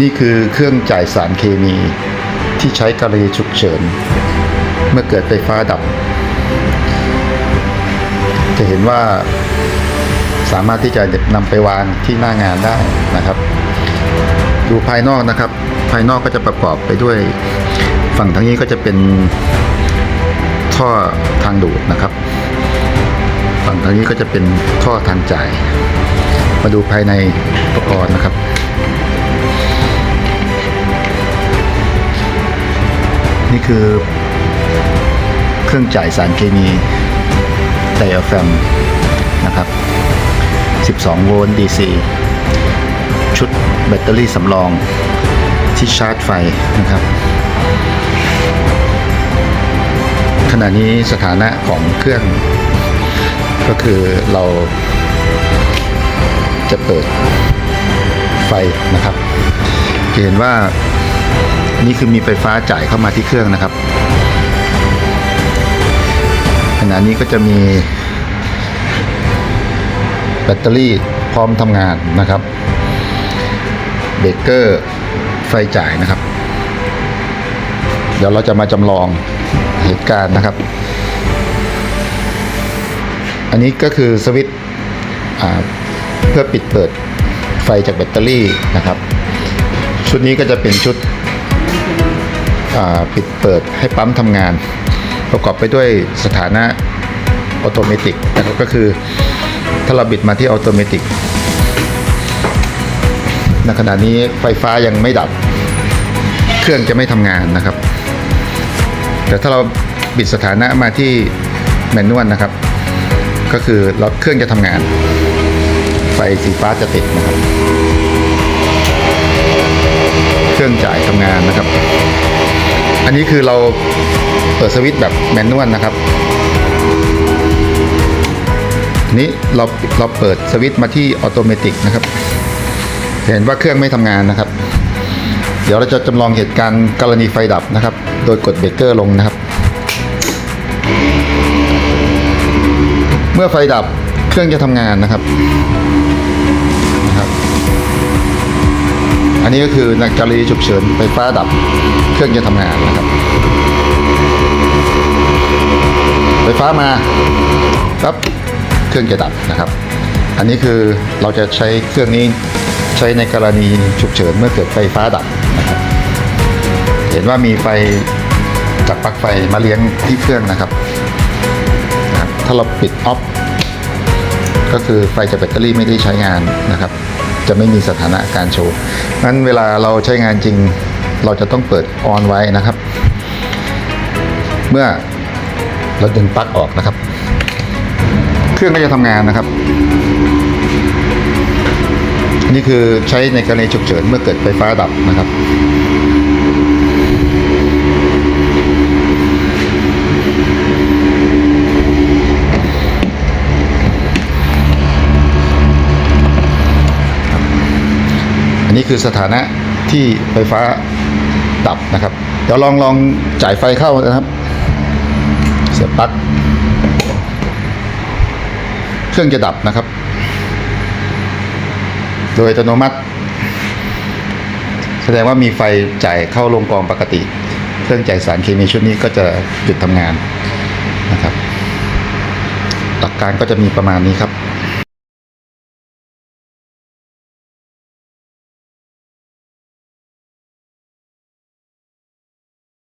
นี่คือเครื่องจ่ายสารเคมีที่ใช้กรณีฉุกเฉิน เมื่อเกิดไฟฟ้าดับ จะเห็นว่าสามารถที่จะนำไปวางที่หน้างานได้นะครับ ดูภายนอกนะครับ ภายนอกก็จะประกอบไปด้วย ฝั่งทางนี้ก็จะเป็นท่อทางดูดนะครับ ฝั่งทางนี้ก็จะเป็นท่อทางจ่าย มาดูภายในอุปกรณ์นะครับ นี่คือเครื่องจ่ายสารเคมีไดอะแฟมนะครับ 12 โวลต์ DC ชุดแบตเตอรี่สำรองที่ชาร์จไฟนะครับ ขณะนี้สถานะของเครื่อง ก็คือเราจะเปิดไฟนะครับจะเห็นว่า นี่คือมีไฟฟ้าจ่ายเข้ามาที่เครื่องนะครับ ขณะนี้ก็จะมี แบตเตอรี่พร้อมทำงานนะครับ เบรกเกอร์ไฟจ่ายนะครับ เดี๋ยวเราจะมาจำลองเหตุการณ์นะครับ อันนี้ก็คือสวิตช์เพื่อปิดเปิดไฟจากแบตเตอรี่นะครับ ชุดนี้ก็จะเป็นชุด ปิดเปิดให้ปั๊มทำงาน ประกอบไปด้วยสถานะออโตเมติกนะครับก็คือถ้าเราบิดมาที่ออโตเมติกในขณะนี้ไฟฟ้ายังไม่ดับ เครื่องจะไม่ทำงานนะครับ แต่ถ้าเราบิดสถานะมาที่แมนนวลนะครับ ก็คือเราเครื่องจะทำงาน ไฟสีฟ้าจะติดนะครับ เครื่องจ่ายทำงานนะครับ อันนี้คือเราเปิดสวิตช์แบบแมนนวลนะครับนนี้เราเราเปิดสวิตช์มาที่ออโตเมติกนะครับ เห็นว่าเครื่องไม่ทำงานนะครับ เดี๋ยวเราจะจำลองเหตุการณ์กรณีไฟดับนะครับ โดยกดเบรกเกอร์ลงนะครับ เมื่อไฟดับเครื่องจะทำงานนะครับนะครับ อันนี้ก็คือในกรณีฉุกเฉินไฟฟ้าดับ เครื่องจะทำงานนะครับ ไฟฟ้ามาครับเครื่องจะดับนะครับ อันนี้คือเราจะใช้เครื่องนี้ใช้ในกรณีฉุกเฉินเมื่อเกิดไฟฟ้าดับนะครับ เห็นว่ามีไฟจากปลั๊กไฟมาเลี้ยงที่เครื่องนะครับนะครับถ้าเราปิดออฟก็คือไฟจากแบตเตอรี่ไม่ได้ใช้งานนะครับ จะไม่มีสถานะการโชว์นั้นเวลาเราใช้งานจริง เราจะต้องเปิดออนไว้นะครับ เมื่อเราดึงปลั๊กออกนะครับ เครื่องก็จะทำงานนะครับ นี่คือใช้ในกรณีฉุกเฉินเมื่อเกิดไฟฟ้าดับนะครับอันนี้คือสถานะที่ไฟฟ้า ดับนะครับ เดี๋ยวลองลองจ่ายไฟเข้านะครับ เสียบปลั๊กเครื่องจะดับนะครับ โดยอัตโนมัติ แสดงว่ามีไฟจ่ายเข้าลงกองปกติ เครื่องจ่ายสารเคมีชุดนี้ก็จะหยุดทำงานนะครับ หลักการก็จะมีประมาณนี้ครับ